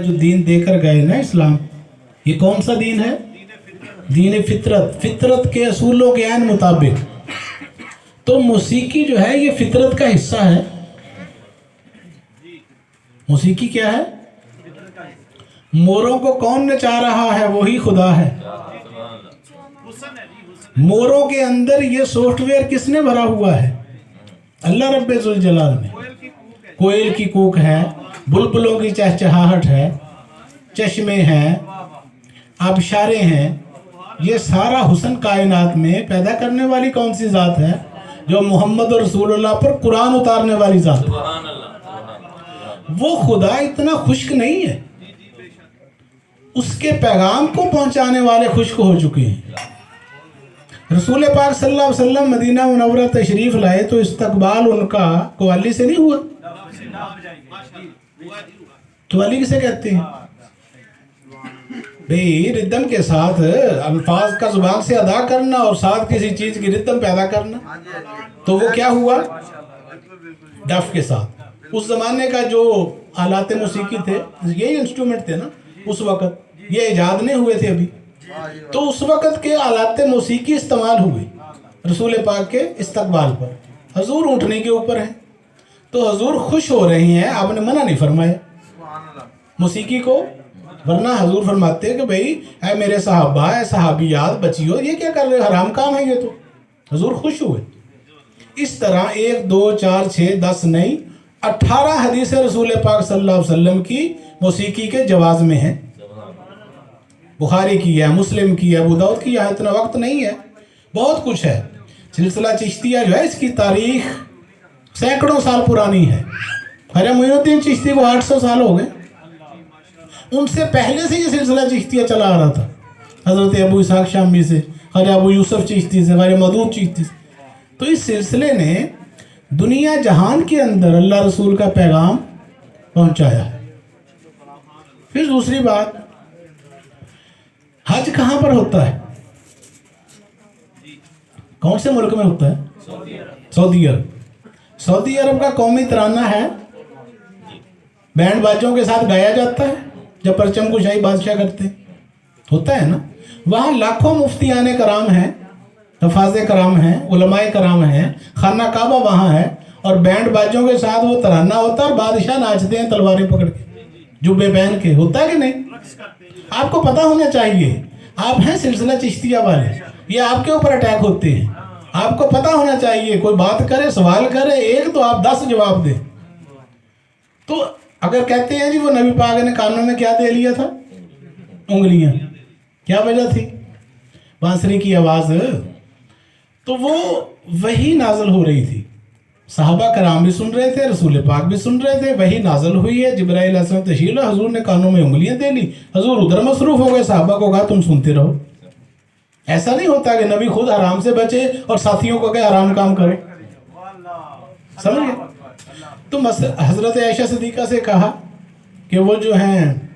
जो दीन देकर गए ना इस्लाम, ये कौन सा दीन है? दीन फितरत। फितरत के असूलों के आन मुताबिक। तो मौसीकी जो है, ये फितरत का हिस्सा है। मौसीकी क्या है? मोरों को कौन नचा रहा है? वही खुदा है। मोरों के अंदर ये सॉफ्टवेयर किसने भरा हुआ है? अल्लाह रब्बे जुल जलाल ने। कोयल की कूक है। बुलबुलों की चहचहाहट है, चश्मे हैं, आबशारे हैं, ये सारा हुसन कायनात में पैदा करने वाली कौन सी ज़ात है जो मोहम्मद रसूलुल्लाह पर कुरान उतारने वाली ज़ात है? वो खुदा इतना खुश्क नहीं है। उसके पैगाम को पहुँचाने वाले खुश्क हो चुके हैं। रसूल पाक सल्लल्लाहु अलैहि वसल्लम मदीना मुनव्वरा तशरीफ़ लाए तो इस्तकबाल उनका कवाली से नहीं हुआ? कवाली किसे कहते हैं? भाई, रिदम के साथ अल्फाज का ज़ुबान से अदा करना और साथ किसी चीज़ की रिदम पैदा करना तो वो क्या हुआ? डफ के साथ। उस जमाने का जो आलात मौसीकी थे, यही इंस्ट्रूमेंट थे ना, उस वक्त। ये ईजाद नहीं हुए थे अभी। तो उस वक्त के आलात मौसीकी इस्तेमाल हुए, रसूल पाक के इस्तकबाल पर। हजूर उठने के ऊपर हैं। तो हजूर खुश हो रही हैं आपने मना नहीं फरमाया? मौसीकी को? वरना हजूर फरमाते हैं कि भाई है मेरे साहबा है सहाबियात बचियो ये क्या कर रहे हो? हराम काम है ये तो। हजूर खुश हुए। इस तरह एक दो चार छः दस नहीं अट्ठारह हदीस रसूल पाक सल्लल्लाहु अलैहि वसल्लम की मौसीकी के जवाज में है। बुखारी की है मुस्लिम की है अबू दाऊद की है इतना वक्त नहीं है। बहुत कुछ है। सिलसिला चिश्तिया जो है इसकी तारीख सैकड़ों साल पुरानी है। खैर मोइनुद्दीन चिश्ती को आठ सौ साल हो गए। उनसे पहले से ये सिलसिला चिश्तिया चला आ रहा था। हज़रत अबू इसहाक शामी से खैर अबू यूसुफ चिश्ती से खैर मदूद चिश्ती से। तो इस सिलसिले ने दुनिया जहान के अंदर अल्लाह रसूल का पैगाम पहुँचाया। है फिर दूसरी बात, हज कहाँ पर होता है? कौन से मुल्क में होता है? सऊदी अरब। सऊदी अरब का कौमी तराना है। बैंड बाजों के साथ गाया जाता है, जब परचम कुशाई बादशाह करते होता है ना? वहाँ लाखों मुफ्तियान कराम हैं हफाज कराम हैं, उलमाए कराम हैं, खाना काबा वहाँ है, और बैंड बाजों के साथ वो तराना होता है और बादशाह नाचते हैं तलवारें पकड़ के। जुब्बे पहन के, होता है कि नहीं? आपको पता होना चाहिए, आप हैं सिलसिला चिश्तिया वाले, ये आपके ऊपर अटैक होते हैं। आपको पता होना चाहिए, कोई बात करे, सवाल करे, एक तो आप दस जवाब दे। तो अगर कहते हैं जी, वो नबी पाक ने कानों में क्या दे लिया था? उंगलियाँ। क्या वजह थी? बांसुरी की आवाज़। तो वो वही नाजल हो रही थी। साहबा कराम भी सुन रहे थे, रसूल पाक भी सुन रहे थे, वही नाजल हुई है। जब्राइल तशील हजूर ने कानों में उंगलियाँ दे ली। हजूर उधर मसरूफ हो गए, साहबा को कहा, तुम सुनते रहो। ऐसा नहीं होता कि नबी खुद आराम से बचे और साथियों को कहे आराम काम करो। समझ? गए तो हज़रत ऐशा सदीका से कहा कि वो जो हैं,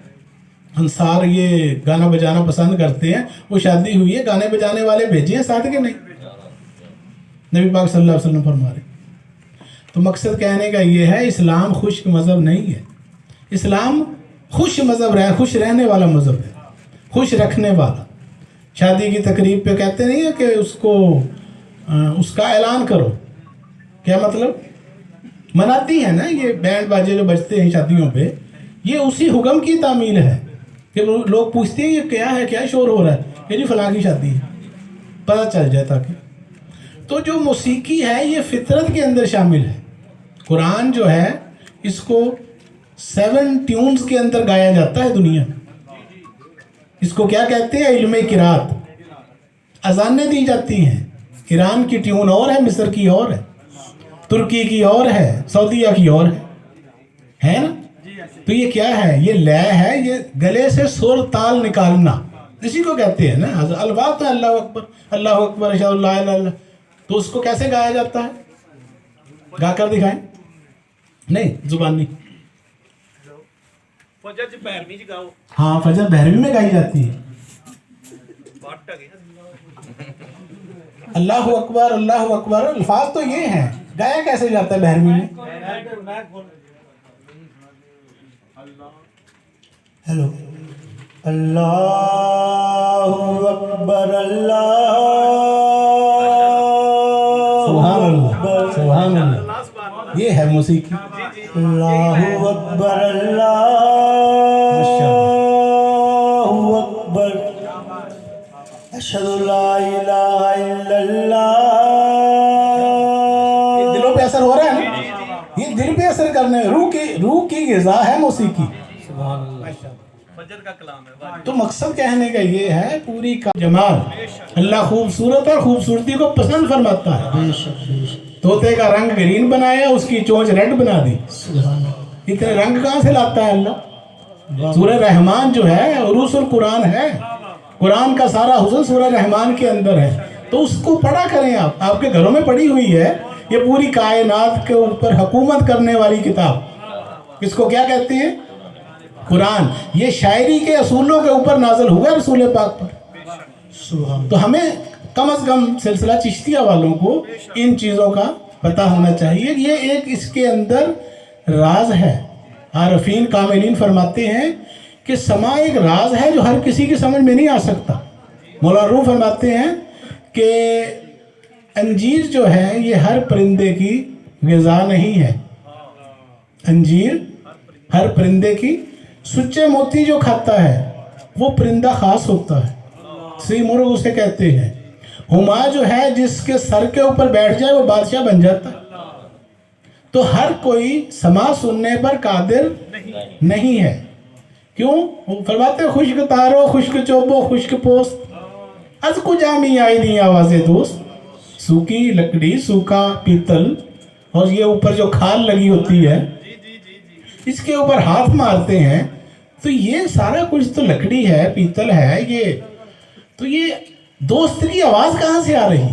अंसार ये गाना बजाना पसंद करते हैं, वो शादी हुई है, गाने बजाने वाले भेजे हैं साथ के नहीं? नबी पाक सल्लल्लाहु अलैहि वसल्लम फरमा रहे। तो मकसद कहने का ये है, इस्लाम खुश मज़हब नहीं है। इस्लाम खुश मज़हब रह, खुश रहने वाला मज़हब है। खुश रखने वाला। शादी की तकरीब पे कहते नहीं है कि उसको आ, उसका ऐलान करो। क्या मतलब? मनाती है ना ये बैंड बाजे जो बजते हैं शादियों पे ये उसी हुक्म की तामील है कि लोग पूछते हैं ये क्या है क्या शोर हो रहा है? ये जी फलां की शादी है पता चल जाए ताकि। तो जो मौसीकी है ये फितरत के अंदर शामिल है। कुरान जो है इसको सेवन ट्यून्स के अंदर गाया जाता है दुनिया। इसको क्या कहते हैं? इल्म किरात। अजानें दी जाती हैं। ईरान की ट्यून और है, मिस्र की और है, तुर्की की और है, सऊदीया की और है। है ना? तो ये क्या है? ये लय है, ये गले से सुर ताल निकालना। इसी को कहते हैं ना। अलवा तो अल्लाह अकबर अल्लाह अकबर तो उसको कैसे गाया जाता है? गाकर दिखाएँ। नहीं, ज़ुबान। हाँ फजर बहरवी में गाई जाती है। अल्लाह अकबर अल्लाह अकबर। अल्फाज तो ये हैं। गाया कैसे जाता है बहरवी में? हेलो। अल्लाह अकबर अल्लाह। सुभान अल्लाह। सुभान अल्लाह। ये है मौसीकी। अल्लाह अकबर अल्लाह अकबर। अशहदु ला इलाहा ये दिलों पे असर हो रहा है ना? ये दिल पे असर करने रूह की रूह की गिजा है मौसीकी। फजर का कलाम है तो मकसद कहने का ये है पूरी का जमाल। अल्लाह खूबसूरत और खूबसूरती को पसंद फरमाता है। बेशक बेशक। तोते का रंग ग्रीन बनाया उसकी चोंच रेड बना दी। इतने रंग कहाँ से लाता है अल्लाह? सूरह रहमान जो है उरूसुल कुरान है। कुरान का सारा हुसन सूरह रहमान के अंदर है। तो उसको पढ़ा करें आप। आपके घरों में पड़ी हुई है ये पूरी कायनात के ऊपर हुकूमत करने वाली किताब। इसको क्या कहते हैं? कुरान। ये शायरी के असूलों के ऊपर नाजल हुआ है रसूल पाक पर? तो हमें कम अज कम सिलसिला चिश्तिया वालों को इन चीज़ों का पता होना चाहिए। ये एक इसके अंदर राज है। आरफीन कामिलीन फरमाते हैं कि समा एक राज है जो हर किसी की समझ में नहीं आ सकता। मौलाना रूम फरमाते हैं कि अंजीर जो है ये हर परिंदे की गज़ा नहीं है। अंजीर हर परिंदे की सुच्चे मोती जो खाता है वो परिंदा खास होता है। सी मुर्ग उसे कहते हैं। हुमा जो है, जिसके सर के ऊपर बैठ जाए, वो बादशाह बन जाता। है तो हर कोई समा सुनने पर कादिर नहीं नहीं है। क्यों? वो फरमाते खुश्क तारो, खुश्क चोबो, खुश्क पोस्त। अज को आई दी आवाज़ें दोस्त। सूखी लकड़ी, सूखा पीतल, और ये ऊपर जो खाल लगी होती है, इसके ऊपर हाथ मारते हैं। तो ये सारा कुछ तो लकड़ी है, पीतल है, ये। तो ये दोस्त की आवाज़ कहाँ से आ रही?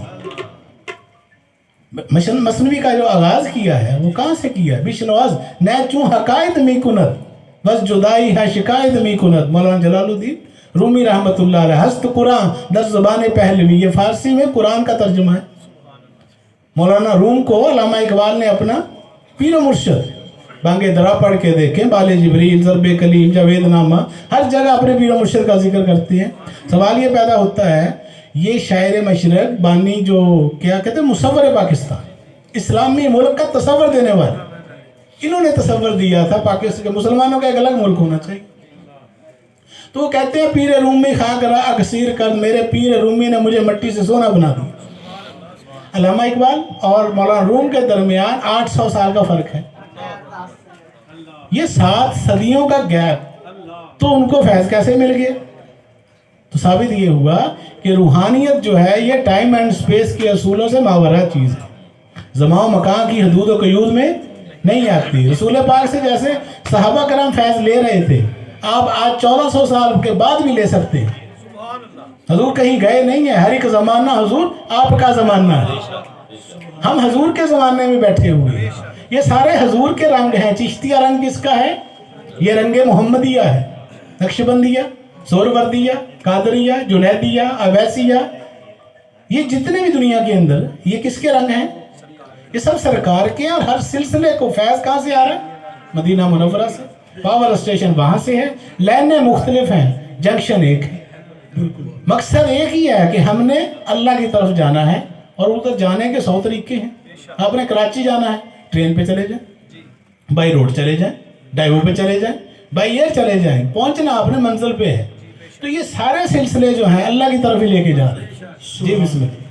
मशन मसनवी का जो आगाज़ किया है, वो कहाँ से किया? है बिशनवाज न चू हकायत मी कुनत? बस जुदाई है शिकायत मी कुनत? मौलाना जलालुद्दीन रूमी अलैह, हस्त कुरान, दस जबान पहलवी ये फारसी में कुरान का तर्जुमा है। मौलाना रूम को अलामा इकबाल ने अपना पीर मुर्शद, बांगे दरा पढ़ के देखें। बाले जबरील, जरब कलीम जावेद नामा हर जगह अपने पीर मुर्शद का ज़िक्र करती हैं। सवाल ये पैदा होता है ये शायर मशरक, बानी जो क्या कहते हैं मुसवर पाकिस्तान। इस्लामी मुल्क का तस्वर देने वाले। इन्होंने तस्वर दिया था, पाकिस्तान के मुसलमानों का एक अलग मुल्क होना चाहिए। तो वो कहते हैं, पीर रूमी खाक रा अकसीर कर, मेरे पीर रूमी ने मुझे मट्टी से सोना बना दिया। अलामा इकबाल और मौलाना रूम के दरमियान 800 साल का फ़र्क है। ये सात सदियों का गैप तो उनको फैज कैसे मिल गया? तो साबित ये हुआ कि रूहानियत जो है, ये टाइम एंड स्पेस के असूलों से मावरा चीज़ है। जमाओ मकान की हदूद व कयूद में नहीं आती। रसूल पाक से जैसे सहाबा कराम फैज ले रहे थे, आप आज चौदह सौ साल के बाद भी ले सकते हैं। हजूर कहीं गए नहीं है। हर एक ज़माना हजूर आपका ज़माना है। हम हजूर के ज़माने में बैठे हुए हैं। ये सारे हजूर के रंग हैं। चिश्तिया रंग किसका है? ये रंग मोहम्मदिया है। नक्शबंदिया, सोरवर्दिया कादरिया, जुनैदिया, अवैसिया, ये जितने भी दुनिया के अंदर, ये किसके रंग हैं? ये सब सरकार के और हर सिलसिले को फैज कहाँ से आ रहा है? मदीना मुनवरा से। पावर स्टेशन वहाँ से है। लाइनें मुख्तलिफ़ हैं। जंक्शन एक है। मकसद एक ही है कि हमने अल्लाह की तरफ़ जाना है और उधर जाने के सौ तरीके हैं। आपने कराची जाना है। ट्रेन पे चले जाए। बाई रोड चले जाए। डाइवो पे चले जाए। बाई एयर चले जाए। पहुँचना आपने मंजिल पे है। तो ये सारे सिलसिले जो है, अल्लाह की तरफ़ ही लेके जा रहे हैं। जी, बिस्मिल्लाह।